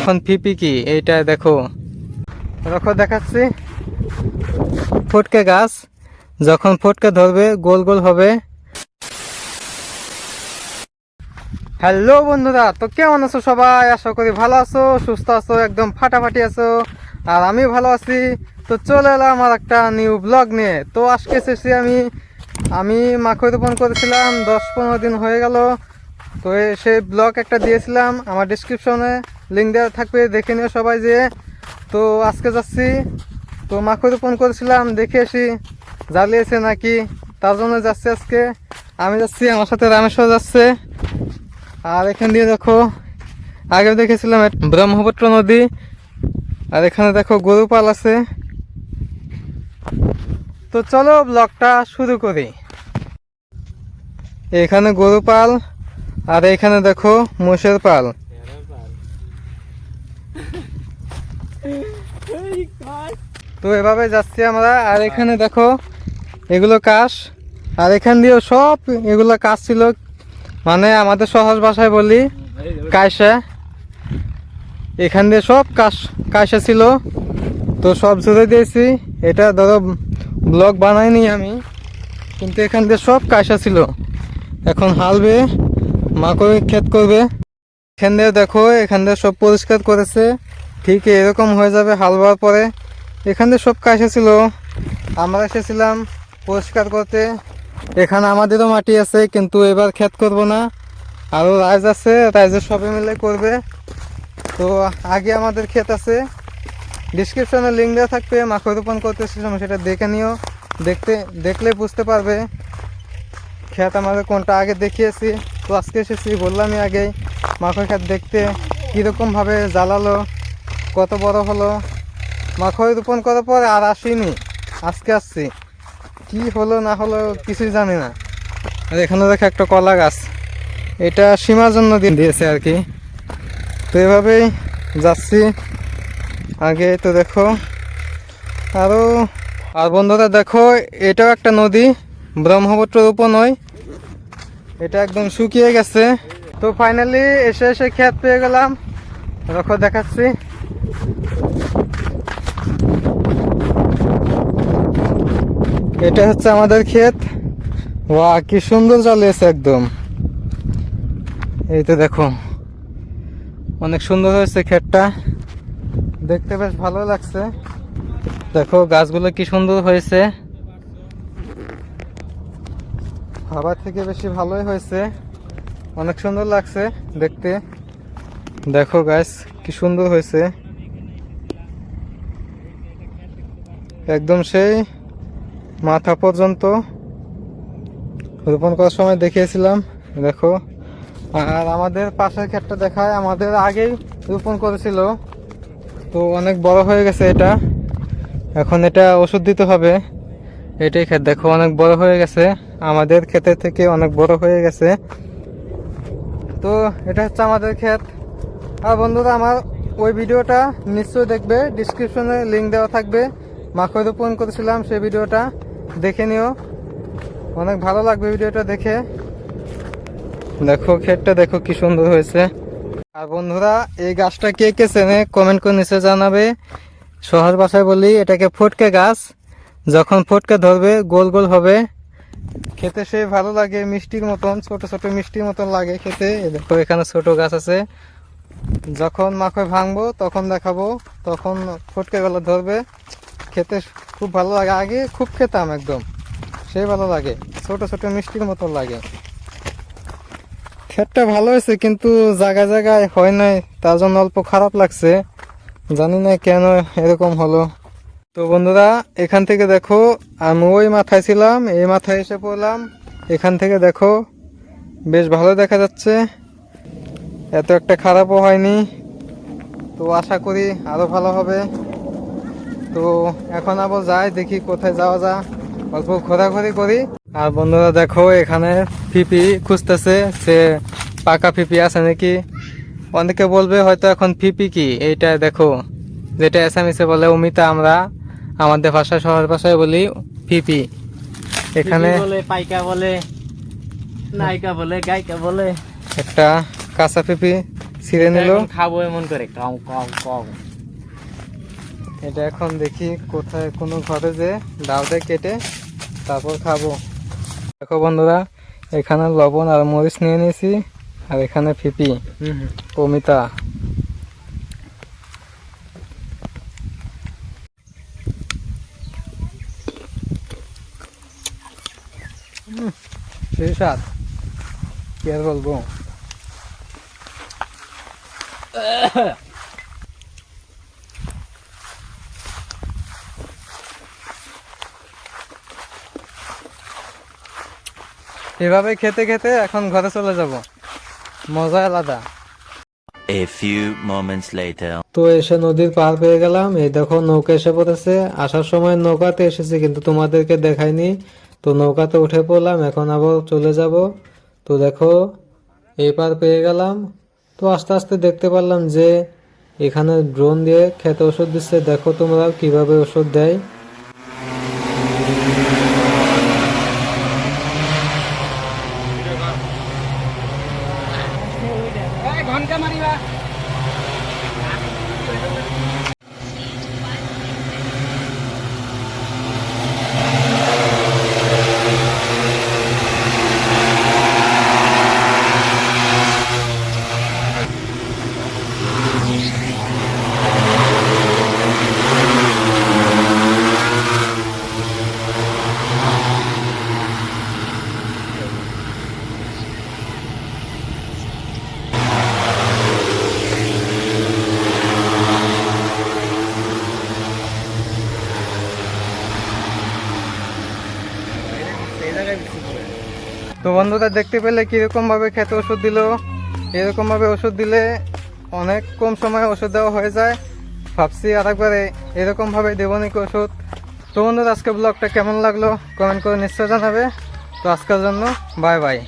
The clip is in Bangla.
এখন ফিপি কি? এইটা দেখো। দেখো দেখাচ্ছি। ফটকে গাছ। যখন ফটকে ধরবে, গোল গোল হবে। হ্যালো বন্ধুরা, তো কেমন আছো সবাই? আশা করি ভালো আছো, সুস্থ আছো, একদম ফাটাফাটি আছো। আর আমি ভালো আছি। তো চলে এলাম আমার একটা নিউ ব্লগ নিয়ে। তো আজকে এসেছি আমি। আমি মাখন রোপণ করেছিলাম, দশ পনেরো দিন হয়ে গেল। তো সেই ব্লগ একটা দিয়েছিলাম আমার ডিসক্রিপশনে লিঙ্ক দেওয়া থাকবে, দেখে নিও সবাই যে। তো আজকে যাচ্ছি। তো মাখন রোপণ করেছিলাম, দেখে আসি। জ্বালিয়েছে নাকি? তার জন্য যাচ্ছি আজকে। আমি যাচ্ছি, আমার সাথে রামেশ্বর যাচ্ছে। আর এখান দিয়ে দেখো আগে দেখেছিলাম ব্রহ্মপুত্র নদী। আর এখানে দেখো গরুপাল আছে। তো চলো ব্লগটা শুরু করি। এখানে গরুপাল, আর এখানে দেখো মোষের পাল। তো এভাবে যাচ্ছি আমরা। আর এখানে দেখো, এগুলো কাশ। আর এখান দিয়েও সব এগুলো কাজ ছিল। মানে আমাদের সহজ ভাষায় বলি কায়সা এখান দিয়ে সব কাশ কায়সা ছিল। তো সব জুড়ে দিয়েছি। এটা ধরো, ব্লগ বানাইনি আমি। কিন্তু এখান দিয়ে সব কায়সা ছিল। এখন হালবে, মা করে ক্ষেত করবে। এখান দিয়ে দেখো, এখান দিয়ে সব পরিষ্কার করেছে। ঠিক এরকম হয়ে যাবে হাল বোয়ার পরে। এখান সব কায়সা ছিল আমরা এসেছিলাম পরিষ্কার করতে। এখানে আমাদেরও মাটি আছে, কিন্তু এবার ক্ষেত করব না। আরও রাইজ আছে, রাইজের সবাই মিলে করবে। তো আগে আমাদের ক্ষেত আছে। ডিসক্রিপশনে লিঙ্ক দেওয়া থাকবে মাখন রোপণ করতে এসেছিলাম সেটা দেখে নিও। দেখতে, দেখলে বুঝতে পারবে ক্ষেত আমাদের কোনটা আগে দেখিয়েছি। তো আজকে এসেছি, বললামই আগেই মাখন ক্ষেত দেখতে কীরকমভাবে জ্বালালো, কত বড় হলো। মাখন রোপণ করার পর আর আসিনি। আজকে আসছি। কি হলো না হলো কিছুই জানি না। আর এখানে দেখো একটা কলা গাছ। এটা সীমার জন্য দিন দিয়েছে আর কি। তো এভাবেই যাচ্ছি। আগে তো দেখো আরও আর বন্ধুরা দেখো, এটাও একটা নদী। ব্রহ্মপুত্রের উপনয় এটা একদম শুকিয়ে গেছে। তো ফাইনালি এসে এসে ক্ষেত পেয়ে গেলাম। দেখো দেখাচ্ছি। এটা হচ্ছে আমাদের ক্ষেত। ওয়া কি সুন্দর চালিয়েছে একদম। এই তো দেখো, অনেক সুন্দর হয়েছে ক্ষেতটা। দেখতে বেশ ভালো লাগছে। দেখো, গাছগুলো কি সুন্দর হয়েছে। ভাবার থেকে বেশি ভালোই হয়েছে। অনেক সুন্দর লাগছে দেখতে। দেখো, গাছ, কি সুন্দর হয়েছে। একদম সেই মাথা পর্যন্ত রোপণ করার সময় দেখিয়েছিলাম, দেখো। আর আমাদের পাশের ক্ষেতটা দেখায়, আমাদের আগেই রোপণ করেছিল। তো অনেক বড় হয়ে গেছে এটা। এখন এটা ওষুধ দিতে হবে। এটাই ক্ষেত, দেখো, অনেক বড় হয়ে গেছে। আমাদের ক্ষেতের থেকে অনেক বড় হয়ে গেছে। তো এটা হচ্ছে আমাদের ক্ষেত। আর বন্ধুরা, আমার ওই ভিডিওটা নিশ্চয়ই দেখবে। ডিসক্রিপশনে লিঙ্ক দেওয়া থাকবে। মাখন রোপণ করেছিলাম সেই ভিডিওটা। দেখে নিও। অনেক ভালো লাগবে ভিডিওটা দেখে। দেখো, ক্ষেতটা দেখো কি সুন্দর হয়েছে। আর বন্ধুরা, এই গাছটা কে কে চেনে কমেন্ট করে নিচে জানাবে। শহর ভাষায় বলি, এটাকে ফটকে গাছ। যখন ফটকে ধরবে, গোল গোল হবে। খেতে সে ভালো লাগে, মিষ্টির মতন, ছোট ছোট মিষ্টির মতন লাগে খেতে। দেখো, এখানে ছোট গাছ আছে। যখন মাখয় ভাঙবো, তখন দেখাবো, তখন ফটকে গলা ধরবে। খেতে খুব ভালো লাগে। আগে খুব খেতাম একদম। সেই ভালো লাগে। ছোট ছোট মিষ্টির মতো লাগে। ক্ষেতটা ভালো হয়েছে, কিন্তু জায়গায় জায়গায় হয় নাই। তার জন্য অল্প খারাপ লাগছে। জানি না কেন এরকম হলো। তো বন্ধুরা, এখান থেকে দেখো, আমি ওই মাথায় ছিলাম, এই মাথায় এসে পড়লাম। এখান থেকে দেখো, বেশ ভালো দেখা যাচ্ছে। এত একটা খারাপও হয়নি। তো আশা করি আরও ভালো হবে। তো এখন আবার যাই দেখি কোথায় যাওয়া যা অল্প ঘোরাঘুরি করি। আর বন্ধুরা দেখো এখানে ফিপি খুঁজতেছে। সে পাকা ফিপি আছে নাকি? অনেকে বলবে হয়তো এখন ফিপি কি? এইটা দেখো যেটা এসামিসে বলে অমিতা আমরা আমাদের ভাষায় শহর ভাষায় বলি ফিপি। এখানে বলে পাইকা বলে নায়িকা বলে গায়িকা বলে। একটা কাঁচা পেঁপে ছিঁড়ে নিল। খাব এমন করে কাউ কাউ কাউ এটা এখন দেখি কোথায় কোনো ঘরে যে ডাউতে কেটে তারপর খাব। দেখো বন্ধুরা এখানে লবণ আর মরিচ নিয়ে নিয়েছি আর এখানে ফিপি অমিতা উম, সেই স্বাদ। কি আর বলব? এভাবে খেতে খেতে এখন ঘরে চলে যাব। মজা আলাদা। A few moments later. তো এসে নদীর পার পেয়ে গেলাম। এই দেখো নৌকা এসে পড়েছে। আসার সময় নৌকাতে এসেছি কিন্তু তোমাদেরকে দেখাইনি। তো নৌকাতে উঠে পড়লাম এখন আবার চলে যাব। তো দেখো এই পার পেয়ে গেলাম। তো আস্তে আস্তে দেখতে পারলাম যে এখানে ড্রোন দিয়ে খেতে ওষুধ দিচ্ছে। দেখো তোমরা কীভাবে ওষুধ দেয়। বন্ধুরা দেখতে পেলে কীরকমভাবে খেতে ওষুধ দিল, এরকমভাবে ওষুধ দিলে অনেক কম সময়ে ওষুধ দেওয়া হয়ে যায়। ভাবছি আরেকবারে এরকম এরকমভাবে দেবো নাকি ওষুধ। তো বন্ধুরা আজকে ব্লগটা কেমন লাগল? কমেন্ট করে নিশ্চয় জানাবে। তো আজকের জন্য বাই বাই